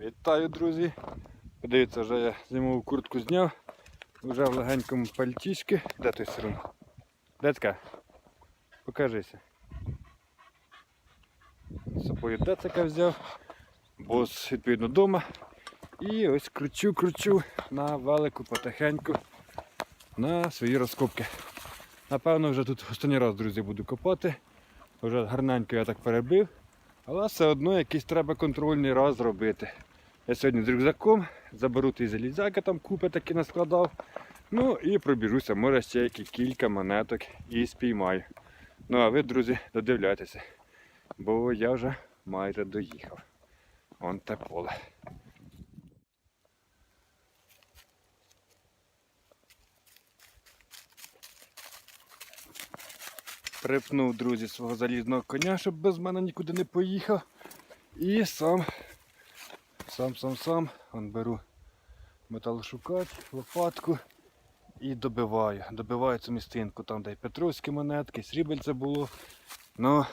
Вітаю, друзі! Подивіться, вже я зимову куртку зняв. Вже в легенькому пальтішки. Де той сирун? Децька, покажися. З собою децика взяв, бос відповідно вдома. І ось кручу, кручу на велику потихеньку на свої розкопки. Напевно, вже тут останній раз, друзі, буду копати. Вже гарненько я так перебив. Але все одно якийсь треба контрольний раз зробити. Я сьогодні з рюкзаком заберу ті залізяки, там купи такі наскладав. Ну і пробіжуся, може ще які кілька монеток і спіймаю. Ну а ви, друзі, додивляйтеся, бо я вже майже доїхав. Вон те поле. Припнув, друзі, свого залізного коня, щоб без мене нікуди не поїхав. І сам, сам, сам, сам, он беру металошукач, лопатку і добиваю. Добиваю цю містинку, там де й петровські монетки, срібельце було. Ну,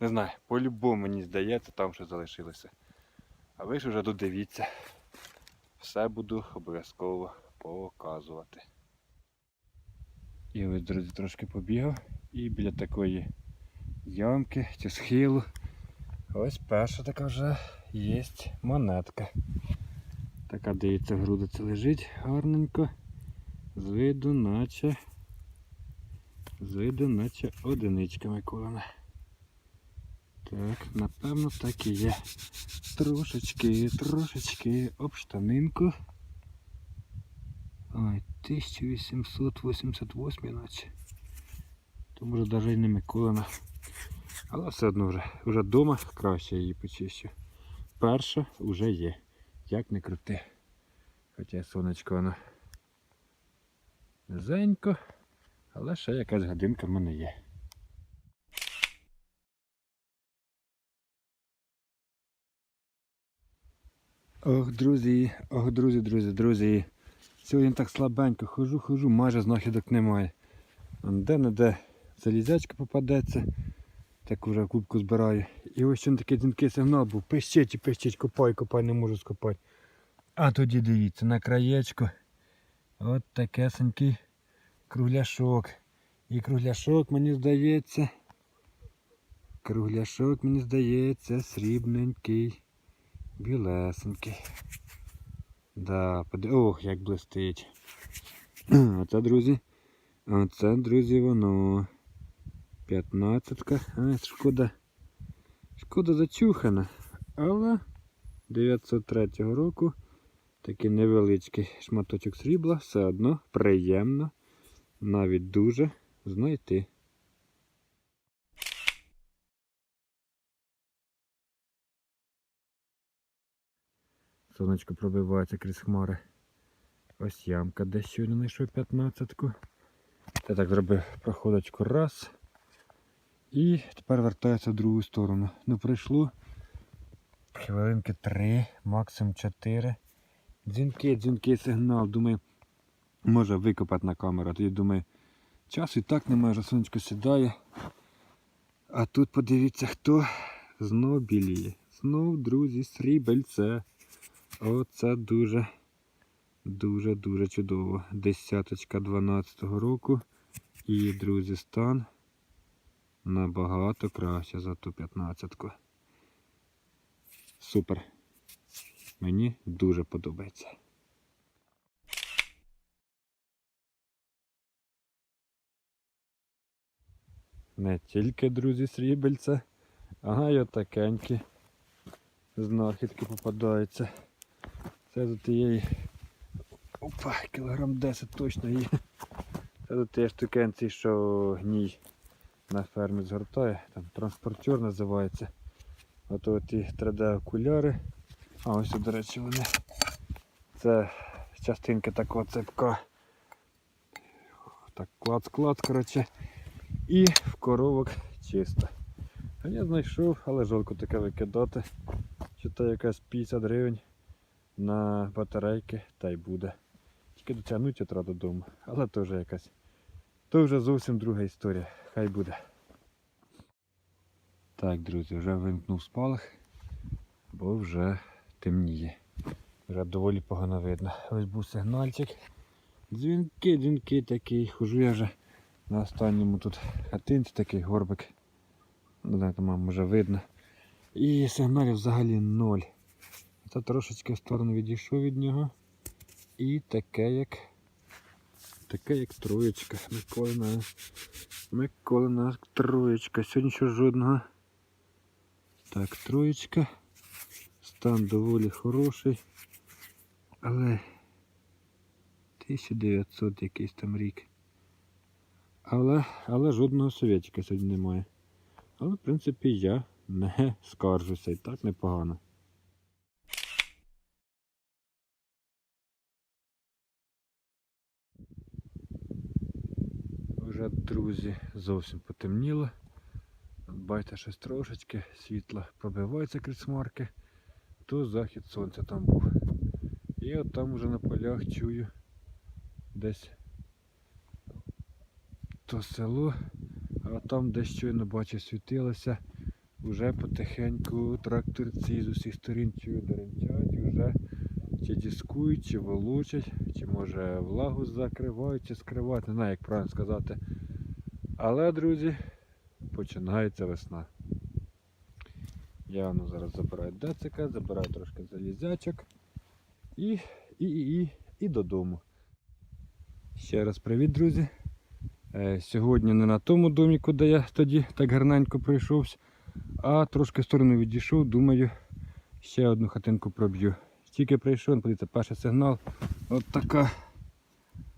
не знаю, по-любому мені здається, там що залишилося. А ви ж вже додивіться. Все буду обов'язково показувати. І ось, друзі, трошки побігав. І біля такої ямки чи схилу. Ось перша така вже є монетка. Така дивіться, грудиця лежить гарненько. З виду наче. З виду наче одиничка Миколина. Так, напевно так і є. Трошечки, трошечки об штанинку. Ой, 1888 наче. То може навіть не Миколина. Але все одно вже вже вдома краще її почищу. Перша вже є. Як не крути. Хоча сонечко воно низенько, але ще якась годинка в мене є. Ох, друзі, ох, друзі, друзі, друзі. Сьогодні так слабенько хожу, хожу, майже знахідок немає. Де не де залізячка попадеться, так вже кубку збираю. І ось ще такий дзвінкий сигнал був. Пищить і пищить, копай, копай, не можу скопати. А тоді дивіться, на краєчку. От такесенький кругляшок. І кругляшок, мені здається. Кругляшок, мені здається, срібненький, білесенький. Да, поди... Ох, як блистить. Оце, друзі. Оце, друзі, воно. П'ятнадцятка. А, шкода. Шкода зачухана. Але 903 року такий невеличкий шматочок срібла все одно приємно, навіть дуже знайти. Сонечко пробивається крізь хмари. Ось ямка, де щойно знайшов п'ятнадцятку. Я так зробив проходочку раз. І тепер вертається в другу сторону. Ну пройшло хвилинки три, максимум чотири. Дзвінки, дзвінки, сигнал. Думаю, може викопати на камеру. Тоді думаю, часу і так немає, вже сонечко сідає. А тут подивіться хто знов біліє. Знов, друзі, срібельце. Оце дуже, дуже, дуже чудово. Десяточка 12-го року. І, друзі, стан набагато краще за ту 15-ку. Супер. Мені дуже подобається. Не тільки, друзі, срібельце, ага й отакенькі знахідки попадаються. Це до тієї. Опа, кілограм 10 точно є. Це до тієї штукенці, що гній на фермі згортає. Там транспортер називається. Ото ті 3D окуляри. А ось, до речі, вони. Це частинки такого цепка. Так, клац-клац, коротше. І в коровок чисто. А я знайшов, але жалко таке викидати. Чи то якась 50 гривень на батарейки та й буде. Тільки дотягнути треба додому. Але вже якась. То вже зовсім друга історія. Хай буде. Так, друзі, вже вимкнув спалах, бо вже темніє. Вже доволі погано видно. Ось був сигнальчик. Дзвінки, дзвінки такий. Хожу я вже на останньому тут хатинці такий горбик. Не знаю, там може видно. І сигналів взагалі ноль. Це трошечки в сторону відійшов від нього. І таке як. Таке як троєчка. Миколина. Миколина троєчка. Сьогодні ще жодного. Так, троєчка. Стан доволі хороший. Але 1900 якийсь там рік. Але, але жодного совєтика сьогодні немає. Але, в принципі, я не скаржуся і так непогано. Вже, друзі, зовсім потемніло. От Бачите, щось трошечки світло пробивається крізь хмарки, то захід сонця там був. І от там уже на полях чую десь то село, а там де щойно бачу світилося, вже потихеньку тракторці з усіх сторін чую деренчать, вже чи дискують, чи волочать, чи може влагу закривають, чи скривають, не знаю, як правильно сказати. Але, друзі, починається весна. Я ну, зараз забираю децика, забираю трошки залізячок і, і, і, і, і додому. Ще раз привіт, друзі. Е, Сьогодні не на тому домі, куди я тоді так гарненько прийшовся, а трошки в сторону відійшов, думаю, ще одну хатинку проб'ю. Тільки прийшов, подивіться, перший сигнал. От така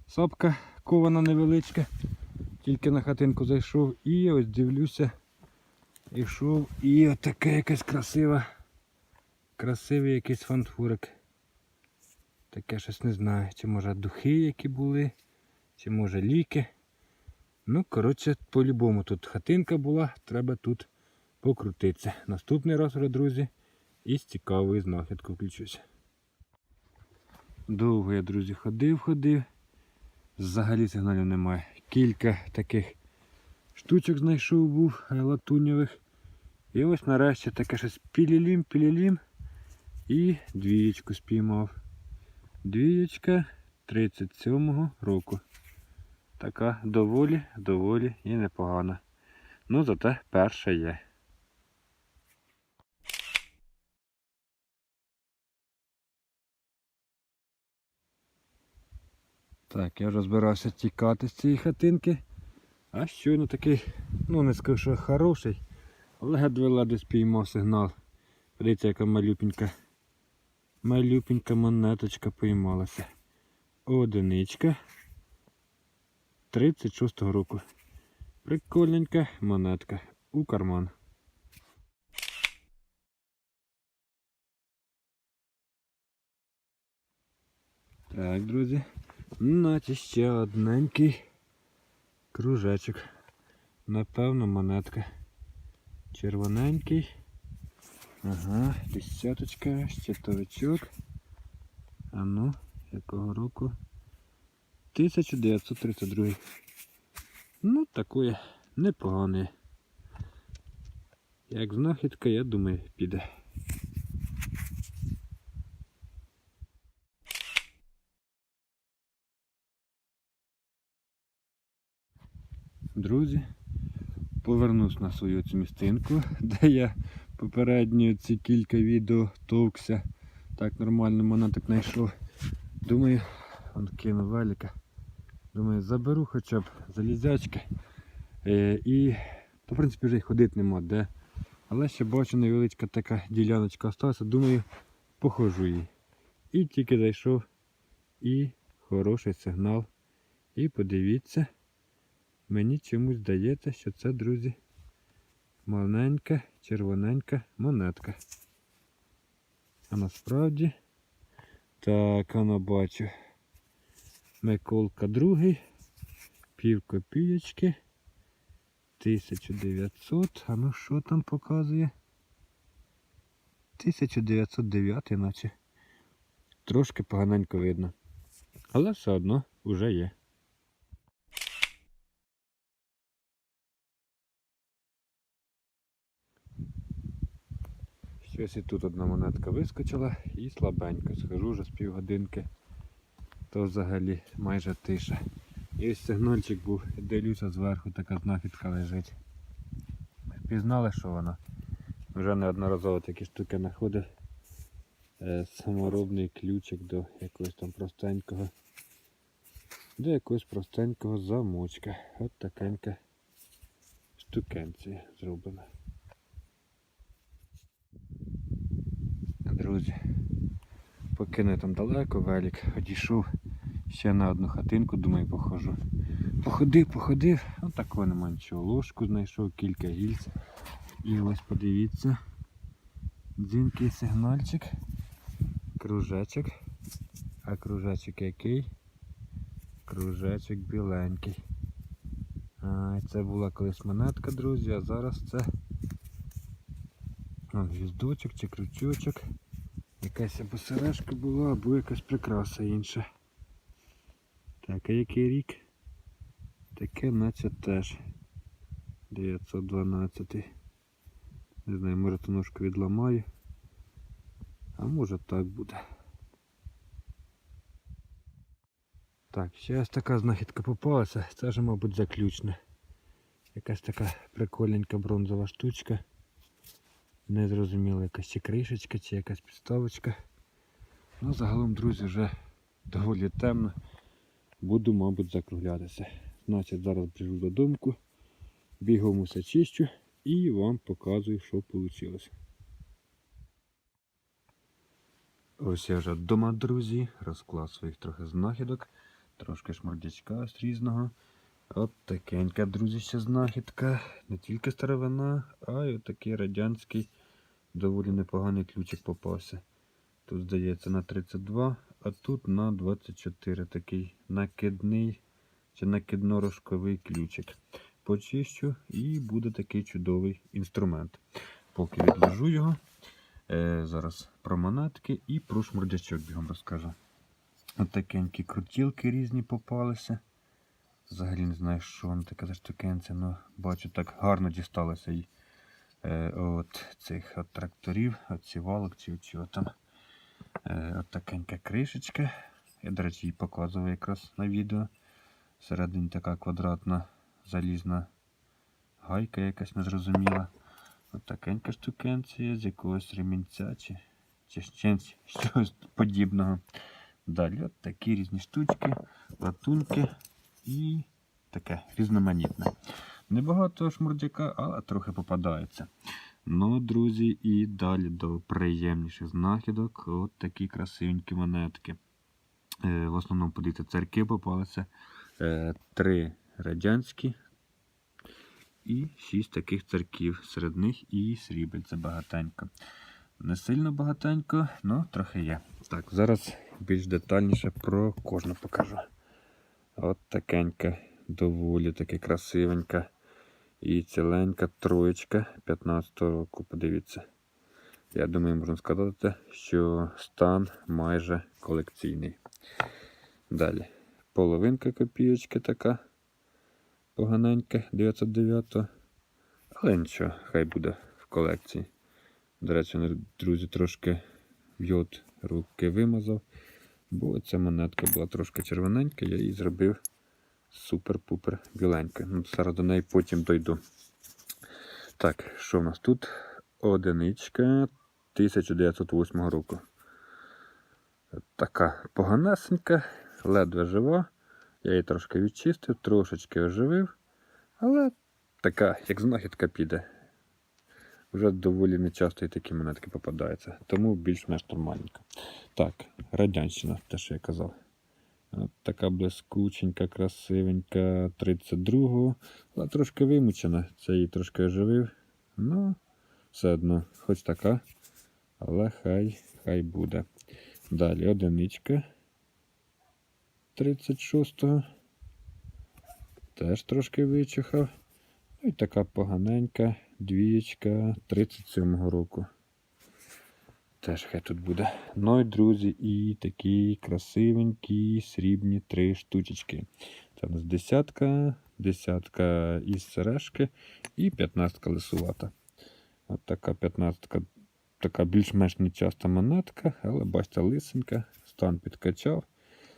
сапка кована невеличка. Тільки на хатинку зайшов і ось дивлюся. Ішов і от таке якесь красиве. Красивий якийсь фанфурик. Таке щось не знаю, чи може духи які були, чи може ліки. Ну, коротше, по-любому тут хатинка була, треба тут покрутитися. Наступний раз, друзі, із цікавою знахідкою включуся. Довго я, друзі, ходив, ходив. Взагалі сигналів немає. Кілька таких штучок знайшов був е, латуньових. І ось нарешті таке щось пілілім, пілілім. І двієчку спіймав. Двієчка 37-го року. Така доволі, доволі і непогана. Ну, зате перша є. Так, я вже збирався тікати з цієї хатинки. А щойно такий, ну не скажу, що хороший, але ледве спіймав сигнал. Подивіться, яка малюпенька. Малюпенька монеточка поймалася. Одиничка. 36-го року. Прикольненька монетка у карман. Так, друзі. Наче ще одненький кружечок. Напевно, монетка. Червоненький. Ага, десяточка, щитовичок. А ну, якого року? 1932. Ну, такое непогане. Як знахідка, я думаю, піде. Друзі, повернусь на свою цю містинку, де я попередньо ці кілька відео товкся. Так нормально монеток знайшов. Думаю, он кину велика. Думаю, заберу хоча б залізячки. Е, і, то, в принципі, вже й ходити нема де. Але ще бачу невеличка така діляночка осталася. Думаю, похожу її. І тільки зайшов і хороший сигнал. І подивіться, мені чомусь здається, що це, друзі, маленька червоненька монетка. А насправді, так, воно бачу. Миколка другий, пів копієчки, 1900, а ну що там показує? 1909 наче. Трошки поганенько видно. Але все одно вже є. Щось і тут одна монетка вискочила і слабенько. Схожу вже з півгодинки. То взагалі майже тиша. І ось сигнальчик був, дивлюся зверху, така знахідка лежить. Пізнали, що вона? Вже неодноразово такі штуки знаходив. Е, саморобний ключик до якогось там простенького. До якогось простенького замочка. От такенька штукенція зроблена. Друзі, поки там далеко велик, одійшов ще на одну хатинку, думаю, похожу. Походив, походив, ну такого нема нічого. Ложку знайшов, кілька гільць. І ось подивіться. Дзвінкий сигнальчик, кружечок. А кружечок який? Кружечок біленький. А, це була колись монетка, друзі, а зараз це гвіздочок чи крючочок. Якась або сережка була, або якась прикраса інша. Так, а який рік? Таке наче теж 912. Не знаю, може ту ножку відламаю. А може так буде. Так, ще така знахідка попалася. Це вже, мабуть, заключне. Якась така прикольненька бронзова штучка. Не зрозуміло, якась чи кришечка, чи якась підставочка. Ну, загалом, друзі, вже доволі темно. Буду, мабуть, закруглятися. Значить, зараз біжу додому, бігом усе чищу і вам показую, що вийшло. Ось я вже вдома, друзі, розклав своїх трохи знахідок, трошки шмордячка ось різного. От такенька, друзі, ще знахідка. Не тільки старовина, а й отакий радянський доволі непоганий ключик попався. Тут, здається, на 32, а тут на 24 такий накидний чи накидно-рожковий ключик. Почищу і буде такий чудовий інструмент. Поки відложу його. Е, зараз про монетки і про шмурдячок бігом розкажу. Отакенькі крутілки різні попалися. Взагалі не знаю, що воно таке за штукенце, але бачу, так гарно дісталося їй от цих от тракторів, от сівалок чи чого там. Е, от такенька кришечка. Я, до речі, її показував якраз на відео. Всередині така квадратна залізна гайка якась незрозуміла. От такенька штукенція з якогось ремінця чи, чи щось подібного. Далі от такі різні штучки, латунки і таке різноманітне. Небагато шмурдяка, але трохи попадається. Ну, друзі, і далі до приємніших знахідок. От такі красивенькі монетки. Е, в основному, подивіться, церкви попалися. Е, три радянські і шість таких церків. Серед них і срібельце багатенько. Не сильно багатенько, але трохи є. Так, зараз більш детальніше про кожну покажу. От такенька, доволі таки красивенька. І ціленька троєчка 15 року, подивіться. Я думаю, можна сказати, що стан майже колекційний. Далі. Половинка копійочки така поганенька 909. Але нічого, хай буде в колекції. До речі, друзі, трошки йод руки вимазав, бо ця монетка була трошки червоненька, я її зробив супер-пупер біленька. Ну, Зараз до неї потім дойду. Так, що в нас тут? Одиничка 1908 року. Така поганесенька, ледве жива. Я її трошки відчистив, трошечки оживив, але така, як знахідка піде. Вже доволі нечасто і такі монетки попадаються, тому більш-менш нормальненько. Так, радянщина, те, що я казав. От така блискученька, красивенька 32-го, але трошки вимучена. Це її трошки оживив. Ну, все одно, хоч така, але хай хай буде. Далі одиничка 36-го. Теж трошки вичухав. Ну і така поганенька двієчка 37-го року. Теж хай тут буде. Ну і друзі, і такі красивенькі срібні три штучечки. Це у нас десятка, десятка із сережки і 15 лисувата. От така 15 така більш-менш нечаста монетка, але бачите, лисенька, стан підкачав.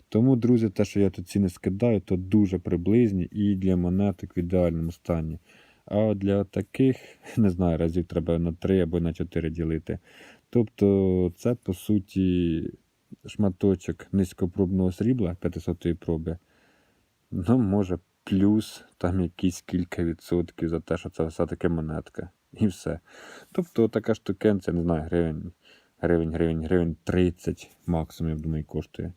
Тому, друзі, те, що я тут ціни скидаю, то дуже приблизні і для монеток в ідеальному стані. А для таких, не знаю, разів треба на 3 або на 4 ділити. Тобто, це по суті шматочок низькопробного срібла 500 проби. Ну, може, плюс там якісь кілька відсотків за те, що це все-таки монетка. І все. Тобто така штукенця, не знаю, гривень, гривень, гривень, гривень 30 максимум, я думаю, коштує.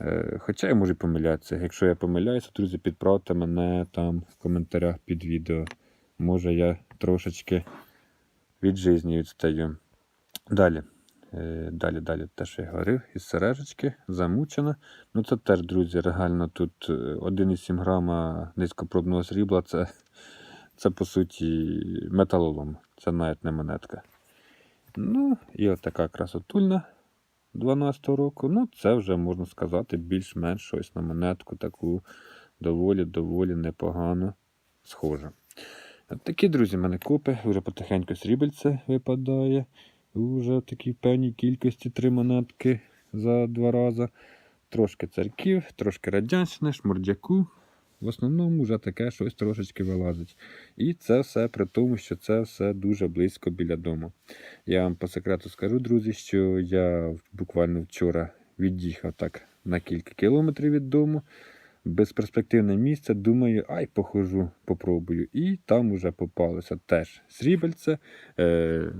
Е, Хоча я можу помилятися. Якщо я помиляюся, друзі, підправте мене там в коментарях під відео. Може я трошечки від житті відстаю. Далі. Е, Далі, далі, те, що я говорив, із сережечки, замучена. Ну це теж, друзі, реально тут е, 1,7 грама низькопробного срібла це, це по суті металолом. Це навіть не монетка. Ну, і от така красотульна 12 року. Ну, це вже можна сказати більш-менш щось на монетку таку доволі-доволі непогано схоже. От такі, друзі, в мене купи. Вже потихеньку срібельце випадає. Уже в такій певній кількості три монетки за два рази. Трошки царків, трошки радянщини, шмурдяку. В основному вже таке щось трошечки вилазить. І це все при тому, що це все дуже близько біля дому. Я вам по секрету скажу, друзі, що я буквально вчора від'їхав так на кілька кілометрів від дому. Безперспективне місце, думаю, ай, похожу, попробую. І там уже попалося теж срібельце, е,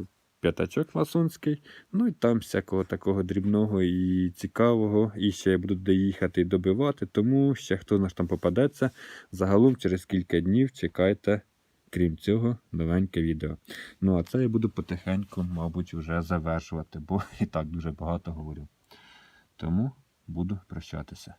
п'ятачок ласунський, ну і там всякого такого дрібного і цікавого. І ще я буду доїхати і добивати, тому ще хто наш там попадеться, загалом через кілька днів чекайте, крім цього, новеньке відео. Ну а це я буду потихеньку, мабуть, вже завершувати, бо і так дуже багато говорю. Тому буду прощатися.